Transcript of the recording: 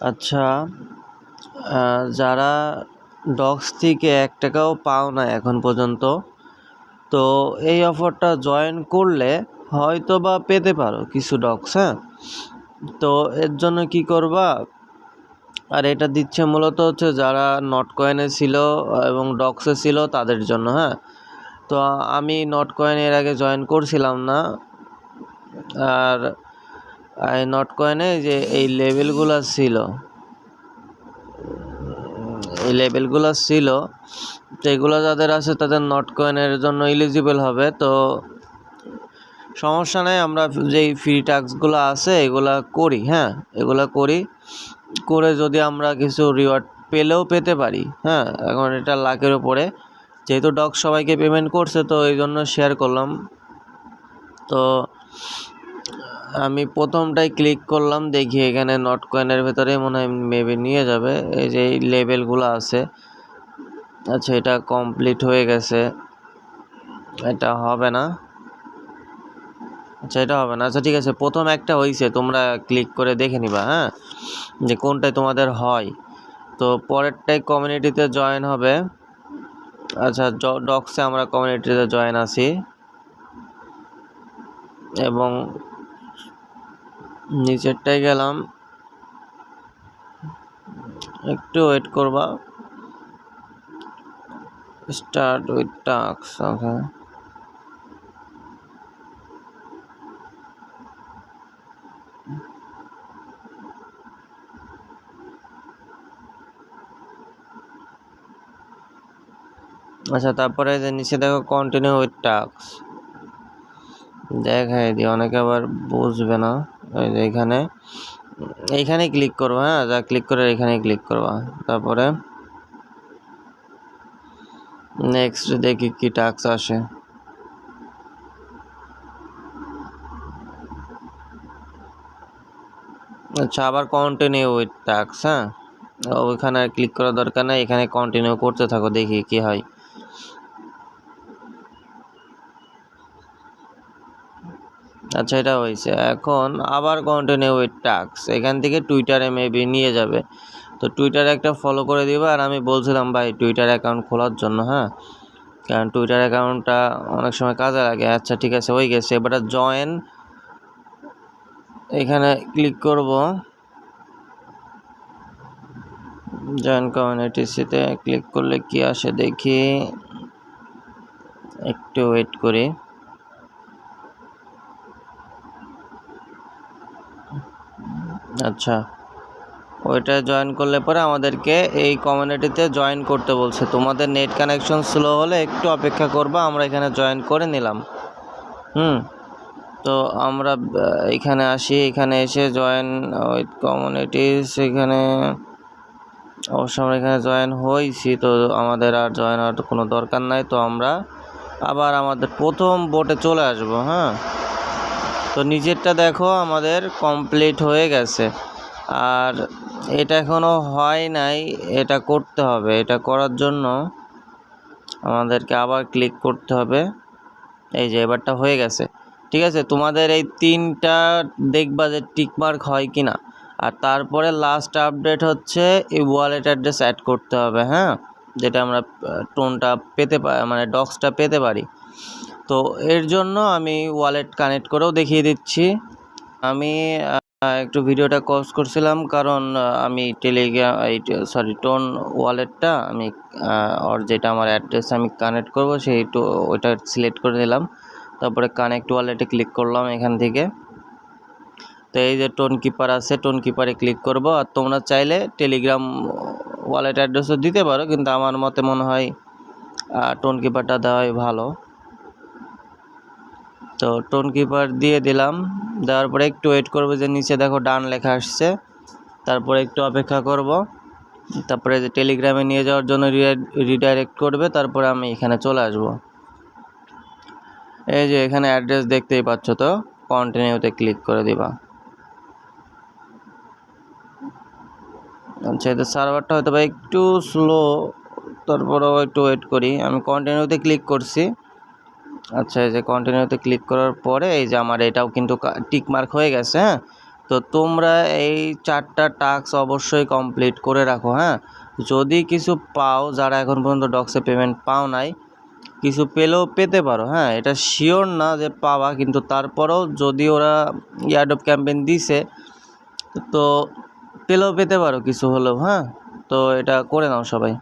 আচ্ছা যারা ডক্স থেকে এক টাকাও পাও না এখন পর্যন্ত, তো এই অফারটা জয়েন করলে হয়তো বা পেতে পারো কিছু ডক্স হ্যাঁ? তো এর জন্য কি করবা? আর এটা দিচ্ছে মূলত হচ্ছে যারা নট কয়েনে ছিল এবং ডক্সে ছিল তাদের জন্য হ্যাঁ? তো আমি নট কয়েন এর আগে জয়েন করছিলাম না, আর নট কয়েনে যে এই লেভেলগুলো ছিল। এই লেভেলগুলো ছিল তো এগুলো যাদের আছে তাদের নট কয়েনের জন্য এলিজিবল হবে। তো সমস্যা নেই, আমরা যেই ফ্রি টাস্কগুলো আছে, এগুলা করি হ্যাঁ? এগুলা করি, করে যদি আমরা কিছু রিওয়ার্ড পেলেও পেতে পারি হ্যাঁ? এখন এটা লাখের উপরে। যেহেতু ডক সবাইকে পেমেন্ট করছে, তো এই জন্য শেয়ার করলাম। তো আমি প্রথমটাই ক্লিক করলাম, দেখি এখানে নট কয়েনের ভেতরে মনে হয় মেবি নিয়ে যাবে। এই যে এই লেভেলগুলো আছে। আচ্ছা এটা কমপ্লিট হয়ে গেছে। এটা হবে না। আচ্ছা এটা হবে না। আচ্ছা ঠিক আছে। প্রথম একটা হয়েছে তোমরা ক্লিক করে দেখে নিবা হ্যাঁ? যে কোনটায় তোমাদের হয়। তো পরেরটাই কমিউনিটিতে জয়েন হবে। আচ্ছা ডক্সে আমরা কমিউনিটিতে জয়েন আছি। এবং নিচেরটায় গেলাম। একটু ওয়েট করবা। স্টার্ট উইথ টাক্স ওকে আচ্ছা তারপরে যে নিচে দেখো কন্টিনিউ উইথ টাক্স দেখাই দিই অনেকে আবার বুঝবে না। এখানে, এইখানে ক্লিক করব হ্যাঁ? যা ক্লিক করে এখানে ক্লিক করবা। তারপরে নেক্সট দেখি কি টাক্স আসে। আচ্ছা আবার কন্টিনিউ উইথ টাক্স হ্যাঁ? ওইখানে ক্লিক করার দরকার নেই, এখানে কন্টিনিউ করতে থাকো, দেখি কি হয়। আচ্ছা এটা হয়েছে। এখন আবার কন্টিনিউ উইথ টাক্স এখান থেকে টুইটারে মেবি নিয়ে যাবে। তো টুইটারে একটা ফলো করে দিবা আর আমি বলছিলাম, ভাই টুইটার অ্যাকাউন্ট খোলার জন্য হ্যাঁ? কারণ টুইটার অ্যাকাউন্টটা অনেক সময় কাজে লাগে। আচ্ছা ঠিক আছে, হয়ে গেছে। এবার জয়েন এখানে ক্লিক করব। জয়েন কমিউনিটিসিতে ক্লিক করলে কি আসে দেখি। একটু ওয়েট করি। আচ্ছা। ওইটা জয়েন করলে পরে আমাদেরকে এই কমিউনিটিতে জয়েন করতে বলছে। তোমাদের নেট কানেকশন স্লো হলে একটু অপেক্ষা করবা, আমরা এখানে জয়েন করে নিলাম। হুম? তো আমরা এখানে আসি, এখানে এসে জয়েন উইথ কমিউনিটিস এখানে অবশ্য আমরা এখানে জয়েন হয়েছি তো আমাদের আর জয়েন হওয়ার কোনো দরকার নাই। তো আমরা আবার আমাদের প্রথম বোটে চলে আসব হ্যাঁ? তো নিচেরটা দেখো, আমাদের কমপ্লিট হয়ে গেছে। আর এটা এখনও হয় নাই, এটা করতে হবে। এটা করার জন্য আমাদেরকে আবার ক্লিক করতে হবে। এই যে, এবারটা হয়ে গেছে। ঠিক আছে, তোমাদের এই তিনটা দেখবা যে টিকমার্ক হয় কি না আর তারপরে লাস্ট আপডেট হচ্ছে এই ওয়ালেট অ্যাড্রেস অ্যাড করতে হবে হ্যাঁ? যেটা আমরা টোনটা পেতে মানে ডক্সটা পেতে পারি। তো এর জন্য আমি ওয়ালেট কানেক্ট করেও দেখিয়ে দিচ্ছি। আমি একটু ভিডিওটা কজ করছিলাম কারণ আমি টেলিগ্রাম এই সরি টোন ওয়ালেটটা আমি ওর যেটা আমার অ্যাড্রেস আমি কানেক্ট করব সেই তো, ওইটা সিলেক্ট করে নিলাম। তারপরে কানেক্ট ওয়ালেটে ক্লিক করলাম এখান থেকে। তো এই যে টোন কিপার আছে টোন কিপারে ক্লিক করব। আর তোমরা চাইলে টেলিগ্রাম ওয়ালেট অ্যাড্রেসও দিতে পারো, কিন্তু আমার মতে মনে হয় টোন কিপারটা দেওয়াই ভালো। তো টোন কিপার দিয়ে দিলাম। দেওয়ার পরে একটু ওয়েট করব যে নিচে দেখো ডান লেখা আসছে। তারপরে একটু অপেক্ষা করব। তারপরে যে টেলিগ্রামে নিয়ে যাওয়ার জন্য রিডাইরেক্ট করবে, তারপরে আমি এখানে চলে আসব। এই যে এখানে অ্যাড্রেস দেখতেই পাচ্ছ তো? কন্টিনিউতে ক্লিক করে দিবা। আচ্ছা এদের সার্ভারটা হয়তো বা একটু স্লো তারপরেও একটু ওয়েট করি। আমি কন্টিনিউতে ক্লিক করছি। আচ্ছা এই যে কন্টিনিউতে ক্লিক করার পরে এই যে আমার এটাও কিন্তু টিক মার্ক হয়ে গেছে হ্যাঁ? তো তোমরা এই চারটা টাস্ক অবশ্যই কমপ্লিট করে রাখো হ্যাঁ? যদি কিছু পাও, যারা এখন পর্যন্ত ডক্সে পেমেন্ট পাও নাই, কিছু পেলেও পেতে পারো হ্যাঁ? এটা শিওর না যে পাওয়া কিন্তু তারপরেও যদি ওরা ইয়ারডপ ক্যাম্পেইন দিছে, তো পেলেও পেতে পারো কিছু হলেও হ্যাঁ? তো এটা করে নাও সবাই।